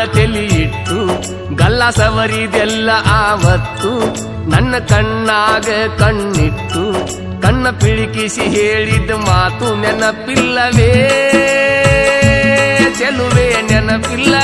ಮ್ಯಾಲ ತೆಲಿಯಿಟ್ಟು ಗಲ್ಲ ಸವರಿದೆಲ್ಲ ಆವತ್ತು ನನ್ನ ಕಣ್ಣಾಗ ಕಣ್ಣಿಟ್ಟು ಕಣ್ಣ ಪಿಳಿಕಿಸಿ ಹೇಳಿದ ಮಾತು ನೆನಪಿಲ್ಲವೇ, ಚೆಲುವೆ ನೆನಪಿಲ್ಲವೇ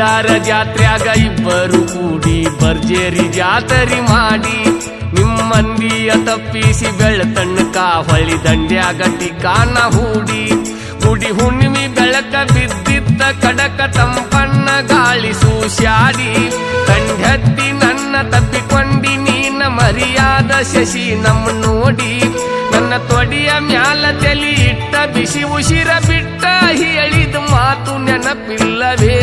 ಮೈಲಾರ ಜಾತ್ರ್ಯಾಗ ಇಬ್ಬರು ಕೂಡಿ ಬರ್ಜೇರಿ ಜಾತರಿ ಮಾಡಿ ನಿಮ್ಮಂದಿಯ ತಪ್ಪಿಸಿ ಬೆಳತಣ್ಣ ಹೊಳಿ ದಂಡ್ಯಾಗ ಟಿಕಾನ ಹೂಡಿ ಗುಡಿ ಹುಣ್ಣಿಮೆ ಬೆಳಕ ಬಿದ್ದಿದ್ದ ಕಡಕ ತಂಪಣ್ಣ ಗಾಳಿ ಸೂಸ್ಯಾಡಿ ಕಂಡತ್ತಿ ನನ್ನ ತಪ್ಪಿಕೊಂಡಿ ನೀನ ಮರಿಯಾದ ಶಶಿ ನಮ್ಮ ನೋಡಿ ನನ್ನ ತೊಡಿಯ ಮ್ಯಾಲ ತಲಿ ಇಟ್ಟ ಬಿಸಿ ಉಸಿರ ಬಿಟ್ಟ ಹೇಳಿದ ಮಾತು ನೆನಪಿಲ್ಲವೇ?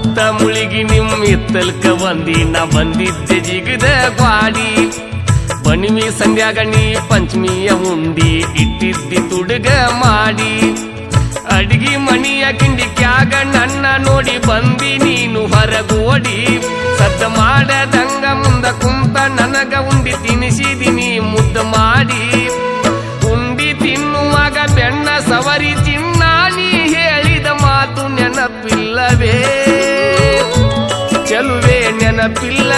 ಭಕ್ತ ಮುಳಿಗಿ ನಿಮ್ಮ ಎತ್ತಲ್ಕ ಬಂದಿ, ನಾ ಬಂದಿದ್ದೆ ಜಿಗದ ಗ್ವಾಡಿ ಬಣಿಮಿ ಸಂಧ್ಯಾಗಣಿ ಪಂಚಮಿಯ ಉಂಡಿ, ಇಟ್ಟಿದ್ದಿ ತುಡುಗ ಮಾಡಿ. ಅಡಿಗೆ ಮಣಿಯ ಕಿಂಡಿಕ್ಯಾಗ ನನ್ನ ನೋಡಿ ಬಂದಿ, ನೀನು ಹೊರಗೋಡಿ ಸದ್ದ ಮಾಡದಂಗ ಮುಂದ ಕುಂತ ನನಗ ಉಂಡಿ ತಿನಿಸಿದಿನಿ ಮುದ್ದ ಮಾಡಿ. ಉಂಡಿ ತಿನ್ನುವಾಗ ಬೆಣ್ಣ ಸವರಿ ತಿನ್ನಾ ನೀ ಹೇಳಿದ ಮಾತು ನೆನಪಿಲ್ಲವೇ ಚೆಲುವೆ ನೆನಪಿಲ್ಲವೇ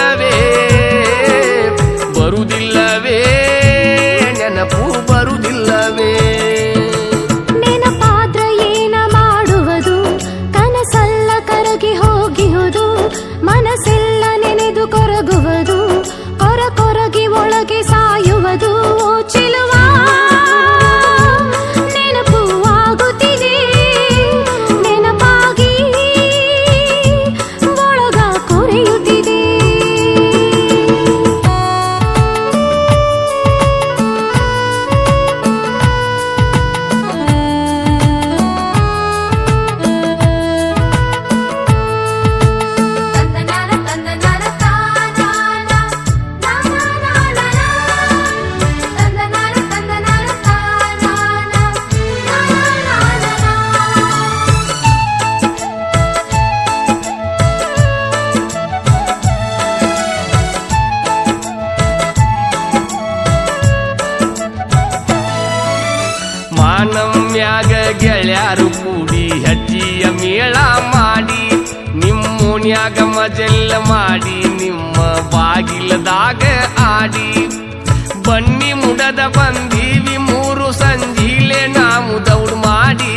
ಗೆಳ್ಯಾರು ಕೂಡಿ ಹಜ್ಜಿಯ ಮೇಳ ಮಾಡಿ ನಿಮ್ಮ ಓಣ್ಯಾಗ ಮಜೆಲ್ಲ ಮಾಡಿ, ನಿಮ್ಮ ಬಾಗಿಲದಾಗ ಆಡಿ. ಬನ್ನಿ ಮುಡದ ಬಂದೀವಿ ಮೂರು ಸಂಜೀಲೆ ನಾವು ದೌಡ್ ಮಾಡಿ.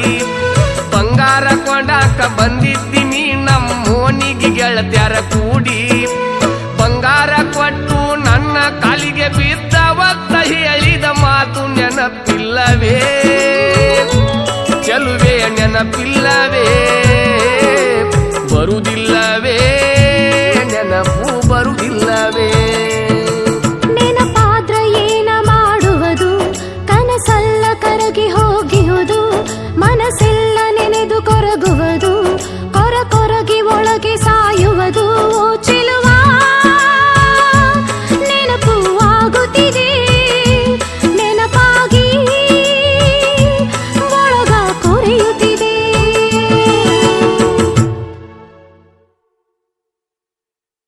ಬಂಗಾರ ಕೊಂಡಾಕ ಬಂದಿದ್ದೀನಿ ನಮ್ಮೋನಿಗೆ ಗೆಳತ್ಯಾರ ಕೂಡಿ. ಬಂಗಾರ ಕೊಟ್ಟು ನನ್ನ ಕಾಲಿಗೆ ಬಿದ್ದವತ್ತ ಹೇಳಿದ ಮಾತು ನೆನಪಿಲ್ಲವೇ. ಚಲುವೆ ನೆನಪಿಲ್ಲವೇ ಬರುವುದಿಲ್ಲ